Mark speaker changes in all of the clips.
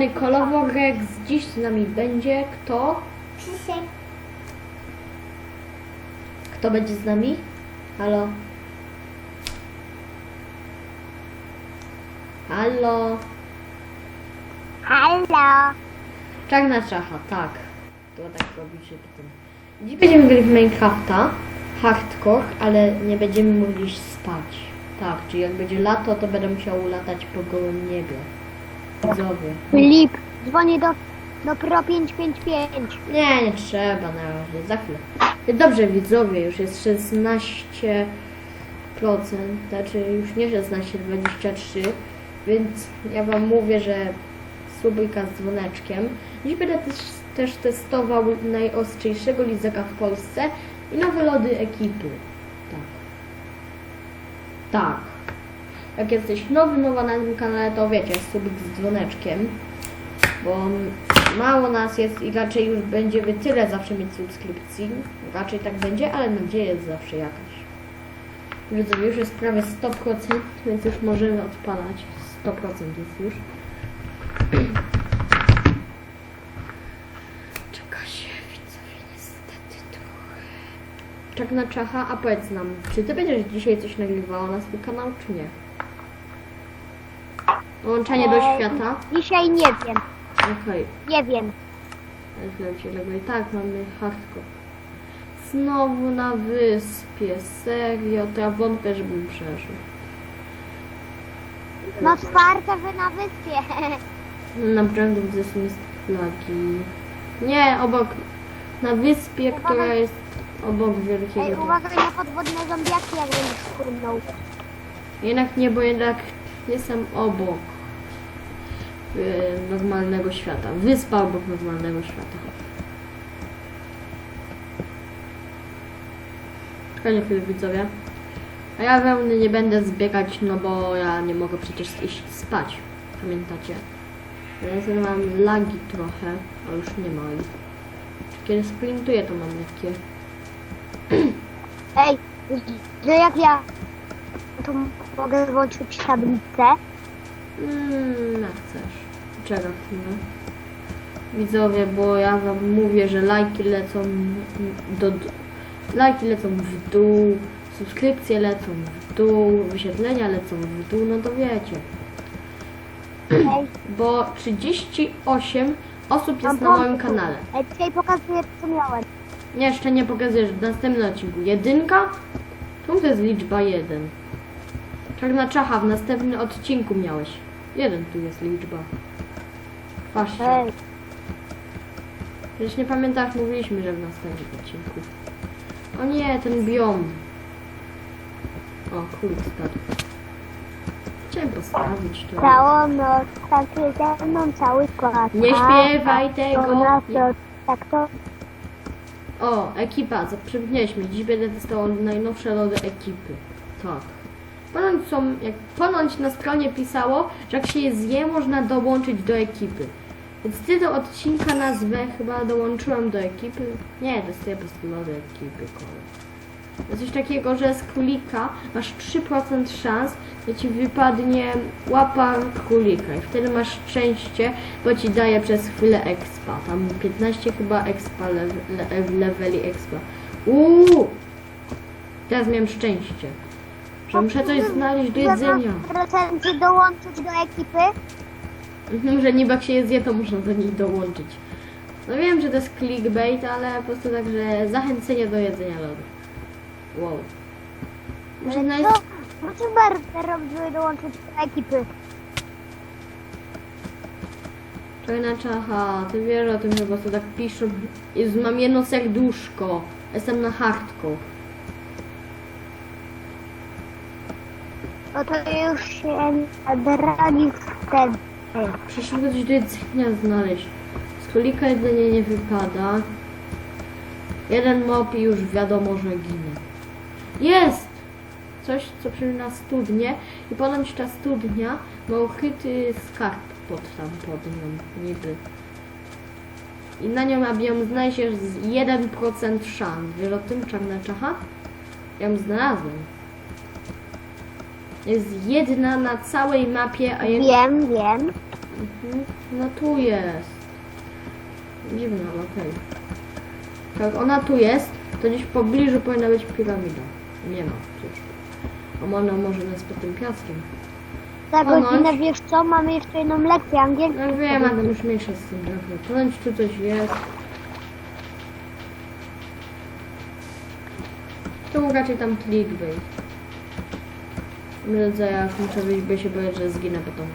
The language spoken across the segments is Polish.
Speaker 1: Zielony koloworek, dziś z nami będzie kto?
Speaker 2: Krzysiek.
Speaker 1: Kto będzie z nami? Halo? Halo?
Speaker 2: Halo.
Speaker 1: Czarna czacha, tak. To tak robicie potem. Dziś będziemy grali w Minecrafta, hardcore, ale nie będziemy mogli spać. Tak, czyli jak będzie lato, to będę musiał latać po gołym niebie. Widzowie.
Speaker 2: Filip, dzwonię do, do Pro 555.
Speaker 1: Nie, nie trzeba na razie, za chwilę. Dobrze, widzowie, już jest 16%, znaczy już nie 16, 23, więc ja Wam mówię, że subika z dzwoneczkiem. Dziś będę też, też testował najostrzejszego lizaka w Polsce i nowe lody ekipy. Tak. Tak. Jak jesteś nowy, nowa na tym kanale, to wiecie, subik z dzwoneczkiem bo mało nas jest i raczej już będziemy tyle zawsze mieć subskrypcji. Raczej tak będzie, ale nadzieja jest zawsze jakaś. Widzowie, już jest prawie 100%, więc już możemy odpalać. 100% jest już. Czeka się, widzowie, niestety trochę. Czek na czacha, a powiedz nam, czy ty będziesz dzisiaj coś nagrywała na swój kanał, czy nie? Łączenie do
Speaker 2: Eee,
Speaker 1: świata?
Speaker 2: Dzisiaj nie wiem,
Speaker 1: Okej.
Speaker 2: nie wiem.
Speaker 1: Źle się tego i tak mamy hardcore. Znowu na wyspie, serio, to ja wątpię, żebym przeżył.
Speaker 2: No czwarte wy na wyspie.
Speaker 1: Naprawdę widzę są jest flagi. Nie, obok, na wyspie, która jest obok
Speaker 2: Ej,
Speaker 1: wielkiego.
Speaker 2: uważaj na podwodne zombiaki, jak będziesz szurnął.
Speaker 1: Jednak nie, bo jednak jestem obok y, normalnego świata. Wyspa obok normalnego świata. Czekajcie chwilę widzowie. A ja wełny nie będę zbiegać, no bo ja nie mogę przecież iść spać. Pamiętacie? Ja mam lagi trochę, a już nie ma ich. Kiedy sprintuję to mam lekkie.
Speaker 2: Ej, że jak ja to mogę włączyć tablicę.
Speaker 1: Mm, jak chcesz. Czego chwilę. Widzowie, bo ja wam mówię, że lajki lecą do, do lajki lecą w dół, subskrypcje lecą w dół, wyświetlenia lecą w dół, no to wiecie. Bo 38 osób
Speaker 2: mam
Speaker 1: jest na moim kanale.
Speaker 2: Ej, dzisiaj pokazuję co miałem.
Speaker 1: Nie, jeszcze nie pokazujesz w następnym odcinku. Jedynka? Czemu to jest liczba jeden? Czarna czacha, w następnym odcinku miałeś. Jeden tu jest liczba. Patrzcie.
Speaker 2: Ej,
Speaker 1: Przecież nie pamiętasz, mówiliśmy, że w następnym odcinku. O nie, ten biom. O, kurde, spadł. Chciałem postawić to.
Speaker 2: całą noc tańczy ze mną cały skład.
Speaker 1: Nie śpiewaj tego. Nie.
Speaker 2: to, tak to
Speaker 1: O, ekipa, co przypomnieliśmy. Dziś będę testował najnowsze lody ekipy. Tak. Ponoć są, jak ponoć na stronie pisało, że jak się je zje, można dołączyć do ekipy. Więc tytuł odcinka nazwę chyba dołączyłam do ekipy. Nie, testuję po prostu lody ekipy. To coś takiego, że z królika masz 3% szans, że ci wypadnie łapa królika i wtedy masz szczęście, bo ci daje przez chwilę expa. Tam 15 chyba expa, le, le, leveli expa. Uuu! Teraz miałem szczęście, że muszę coś znaleźć do jedzenia.
Speaker 2: recenzji dołączyć do ekipy.
Speaker 1: Mhm, że niby jak się je zje, to można do nich dołączyć. No wiem, że to jest clickbait, ale po prostu tak, że zachęcenie do jedzenia lodu. Wow. Na...
Speaker 2: Co? No będę robić, żeby dołączyć do ekipy?
Speaker 1: Czacha, ty wiesz o tym, że po prostu tak piszą. Jezu, mam jedno serduszko. Jestem na hardcore.
Speaker 2: No to już się drani wtedy.
Speaker 1: Przecież mogę coś do jedzenia znaleźć. Z królika jedzenie nie wypada. Jeden mop i już wiadomo, że ginie. Jest! Coś, co przypomina studnię. I ponoć ta studnia ma ukryty skarb pod tam, pod nią, niby. I na nią, aby ją znaleźć, jest 1% szans. Wiesz o tym, czarna czacha? Ja ją znalazłem. Jest jedna na całej mapie, a jak...
Speaker 2: Wiem, wiem.
Speaker 1: Mhm. No tu jest. Dziwna, ale okej. Jak ona tu jest, to gdzieś w pobliżu powinna być piramida. Nie ma, cóż. A ona może nas pod tym piaskiem.
Speaker 2: Za
Speaker 1: Ponoć-
Speaker 2: godzinę wiesz co? Mamy jeszcze jedną lekcję angielskiej.
Speaker 1: No wiem, ale już mniejsza z tym. Dobra, Ponoć tu coś jest. Był raczej tam clickbait. Ja już muszę wyjść, bo się boję, że zginę potem.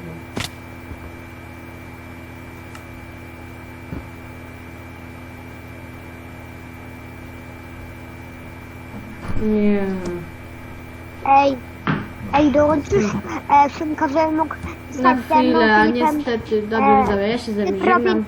Speaker 1: Nie.
Speaker 2: Ej, ej, dołączysz e, synka, że mógł
Speaker 1: Na
Speaker 2: stać ze mną
Speaker 1: chwilę, a
Speaker 2: Filipem,
Speaker 1: niestety, dobra,
Speaker 2: e,
Speaker 1: dobra, ja się
Speaker 2: profil